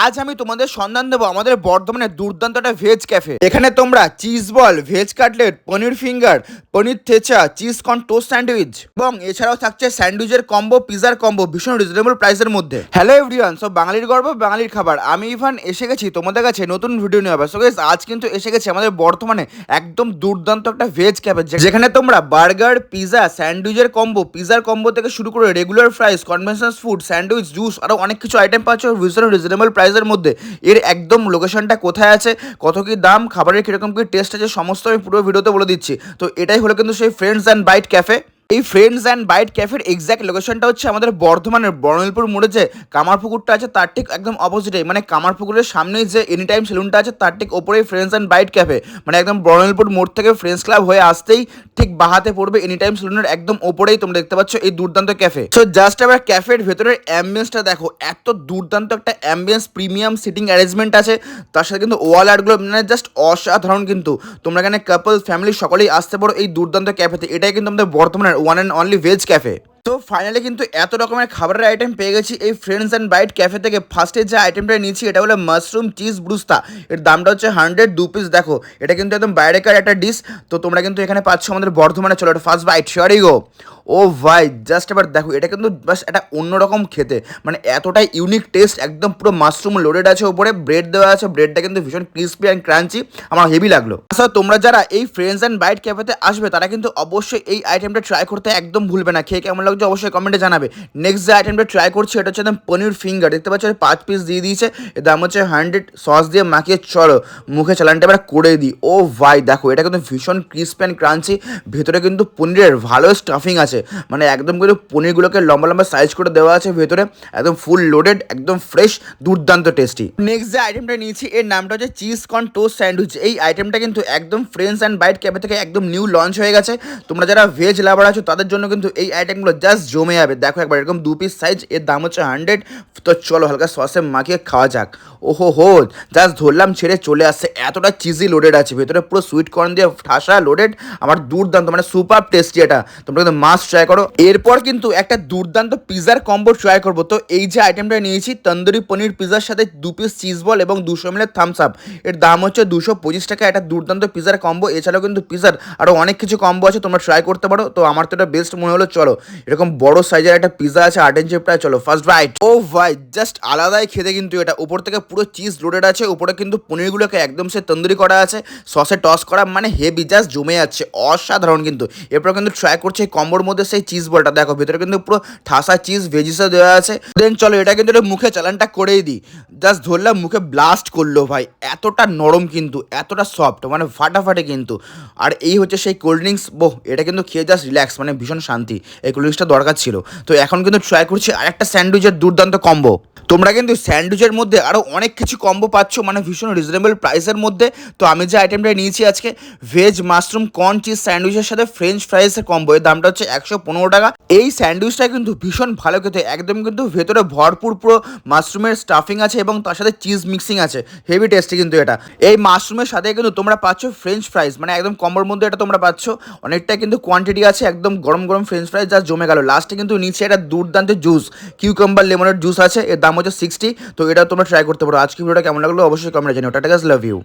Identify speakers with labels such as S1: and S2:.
S1: আজ আমি তোমাদের সন্ধান দেবো আমাদের বর্ধমানের দুর্দান্ত একটা ভেজ ক্যাফে এখানে তোমরা cheese ball veg cutlet paneer finger paneer থেচা cheese corn toast sandwich এবং এছাড়াও থাকছে স্যান্ডউইচের কম্বো পিজার কম্বো ভীষণ রিজনেবল প্রাইসের মধ্যে। হ্যালো এভরিওয়ান সব বাঙালির গর্ব, বাঙালির খাবার। আমি ইভান, এসে গেছি তোমাদের কাছে নতুন ভিডিও নিয়ে হবে আজ কিন্তু এসে গেছে আমাদের বর্তমানে একদম দুর্দান্ত একটা ভেজ ক্যাফে যেখানে তোমরা বার্গার পিজা স্যান্ডউইচের কম্বো পিজার কম্বো থেকে শুরু করে regular fries conventional food sandwich juice আরও অনেক কিছু আইটেম পাচ্ছ ভীষণ রিজনেবল প্রাইসের মধ্যে। এর একদম লোকেশনটা কোথায় আছে, কত কী দাম, খাবারের কীরকম কী টেস্ট আছে, সমস্ত আমি পুরো ভিডিওতে বলে দিচ্ছি। তো এটাই হলো কিন্তু সেই ফ্রেন্ডস অ্যান্ড বাইট ক্যাফে এই ফ্রেন্ডস অ্যান্ড বাইট ক্যাফের এক্স্যাক্ট লোকেশনটা হচ্ছে আমাদের বর্ধমানের বর্ণিলপুর মোড়ে যে কামারপুকুরটা আছে, তার ঠিক একদম অপোজিটে মানে কামারপুকুরের সামনেই যে এনি টাইম সেলুনটা আছে, তার ঠিক ওপরেই ফ্রেন্ডস অ্যান্ড বাইট ক্যাফে মানে একদম বর্ণিলপুর মোড় থেকে ফ্রেন্ডস ক্লাব হয়ে আসতেই ঠিক বাহাতে পড়বে এনি টাইম সেলুনের একদম ওপরেই তোমরা দেখতে পাচ্ছ এই দুর্দান্ত ক্যাফে সো জাস্ট আবার ক্যাফের ভেতরের অ্যাম্বিয়েন্সটা দেখো, এত দুর্দান্ত একটা অ্যাম্বিয়েন্স প্রিমিয়াম সিটিং অ্যারেঞ্জমেন্ট আছে। তার সাথে কিন্তু ওয়াল আর্টগুলো মানে জাস্ট অসাধারণ কিন্তু। তোমরা এখানে কাপল ফ্যামিলি সকলেই আসতে পারো এই দুর্দান্ত ক্যাফেতে এটাই কিন্তু আমাদের বর্তমানের one and only veg cafe তো ফাইনালি কিন্তু এত রকমের খাবারের আইটেম পেয়ে গেছি। এই ফ্রেন্ডস অ্যান্ড বাইট ক্যাফে থেকে ফার্স্টে যে আইটেমটা নিয়েছি, এটা হলো মাশরুম চিজ ব্রুস্তা এর দামটা হচ্ছে হান্ড্রেড দু পিস দেখো। এটা কিন্তু একদম বাইরেকার একটা ডিশ তো তোমরা কিন্তু এখানে পাচ্ছ আমাদের বর্ধমানে, চলো এটা ফার্স্ট বাইট শিওরই গো ও ভাই জাস্ট এবার দেখো, এটা কিন্তু বাস একটা অন্যরকম খেতে। মানে এতটাই ইউনিক টেস্ট একদম পুরো মাশরুম লোডেড আছে উপরে ব্রেড দেওয়া আছে ব্রেডটা কিন্তু ভীষণ ক্রিস্পি অ্যান্ড ক্রাঞ্চি আমার হেভি লাগল। আচ্ছা তোমরা যারা এই ফ্রেন্ডস অ্যান্ড বাইট ক্যাফেতে আসবে, তারা কিন্তু অবশ্যই এই আইটেমটা ট্রাই করতে একদম ভুলবে না। খেয়ে কেমন লাগছে অবশ্যই কমেন্টে জানাবে। নেক্সট যে আইটেমটা ট্রাই করছি, এটা হচ্ছে একদম পনির ফিঙ্গার দেখতে পাচ্ছ পাঁচ পিস দিয়ে দিয়েছে। এর দাম হচ্ছে হান্ড্রেড সস দিয়ে মাখিয়ে চলো। মুখে চালানটা এবার করে দিই। ও ভাই, দেখো, এটা কিন্তু ভীষণ ক্রিস্পি অ্যান্ড ক্রাঞ্চি ভেতরে কিন্তু পনিরের ভালো স্টাফিং আছে। মানে একদম কিন্তু পনিরগুলোকে লম্বা লম্বা সাইজ করে দেওয়া আছে ভেতরে। একদম ফুল লোডেড একদম ফ্রেশ দুর্দান্ত টেস্টি নেক্সট যে আইটেমটা নিয়েছি, এর নামটা হচ্ছে চিজ কর্ন টোস্ট স্যান্ডউইচ এই আইটেমটা কিন্তু একদম ফ্রেন্ডস অ্যান্ড বাইট ক্যাফে থেকে একদম নিউ লঞ্চ হয়ে গেছে। তোমরা যারা ভেজ লাভার আছো, তাদের জন্য কিন্তু এই আইটেমগুলো জাস্ট জমে যাবে। দেখো একবার, এরকম দু পিস সাইজ এর দাম হচ্ছে হান্ড্রেড তো চলো হালকা সসে মাখিয়ে খাওয়া যাক। ওহো হো জাস্ট ধরলাম ছেড়ে চলে আসছে। এতটা চিজি লোডেড আছে। ভেতরে পুরো সুইট কর্ন দিয়ে ঠাসা লোডেড আমার দুর্দান্ত মানে সুপার টেস্টি এটা। তোমরা কিন্তু মাস্ট ট্রাই করো। এরপর কিন্তু একটা দুর্দান্ত পিজার কম্বো ট্রাই করব। তো এই যে আইটেমটা নিয়েছি, তন্দুরি পনির পিজার সাথে দু পিস চিজ বল এবং দুশো এমএলের থামস আপ এর দাম হচ্ছে দুশো পঁচিশ টাকা। একটা দুর্দান্ত পিজার কম্বো এছাড়াও কিন্তু পিজার আরও অনেক কিছু কম্বো আছে। তোমরা ট্রাই করতে পারো। তো আমার তো এটা বেস্ট মনে হলো। চলো এরকম বড় সাইজের একটা পিজা আছে আট ইঞ্চি প্রায় চলো ফার্স্ট বাইট ও ভাই জাস্ট আলাদাই খেতে কিন্তু এটা। উপর থেকে পুরো চিজ লোডেড আছে, উপরে কিন্তু পনিরগুলোকে একদম সে তন্দুরি করা আছে সসে টস করা মানে হেভি জাস্ট জমে যাচ্ছে, অসাধারণ কিন্তু। এরপর কিন্তু ট্রাই করছে কম্বোর মধ্যে সেই চিজ বলটা দেখো, ভিতরে কিন্তু পুরো ঠাসা চিজ ভেজিসও দেওয়া আছে। দেন চলো, এটা কিন্তু এটা মুখে চালানটা করেই দিই। জাস্ট ধরলাম, মুখে ব্লাস্ট করল ভাই। এতটা নরম কিন্তু, এতটা সফট মানে ফাটাফাটি কিন্তু। আর এই হচ্ছে সেই কোল্ড ড্রিঙ্কস বোহ, এটা কিন্তু খেয়ে জাস্ট রিল্যাক্স মানে ভীষণ শান্তি। এই কোল্ড দরকার ছিল। তো এখন কিন্তু ট্রাই করছি আরেকটা স্যান্ডউইচের দুর্দান্ত কম্বো তোমরা কিন্তু স্যান্ডউইচের মধ্যে আরও অনেক কিছু কম্বো পাচ্ছ মানে ভীষণ রিজনেবল প্রাইসের মধ্যে। তো আমি যে আইটেমটা নিয়েছি আজকে ভেজ মাশরুম কর্ন চিজ স্যান্ডউইচের সাথে ফ্রেঞ্চ ফ্রাইসের কম্বো এর দামটা হচ্ছে একশো পনেরো টাকা। এই স্যান্ডউইচটা কিন্তু ভীষণ ভালো খেতে, একদম কিন্তু ভেতরে ভরপুর পুরো মাশরুমের স্টাফিং আছে এবং তার সাথে চিজ মিক্সিং আছে। হেভি টেস্টি কিন্তু এটা। এই মাশরুমের সাথে কিন্তু তোমরা পাচ্ছ ফ্রেঞ্চ ফ্রাইস মানে একদম কম্বোর মধ্যে এটা তোমরা পাচ্ছ। অনেকটা কিন্তু কোয়ান্টিটি আছে, একদম গরম গরম ফ্রেঞ্চ ফ্রাইস যা জমে গেল। লাস্টে কিন্তু নিচে একটা দুর্দান্ত জুস কিউকাম্বার লেমনের জুস আছে, এর দাম হচ্ছে সিক্সটি তো এটা তোমরা ট্রাই করতে পারো। আজকে ভিডিওটা কেমন লাগল? অবশ্যই কমেন্টে জানিও। টাটা গাছ লাভ ইউ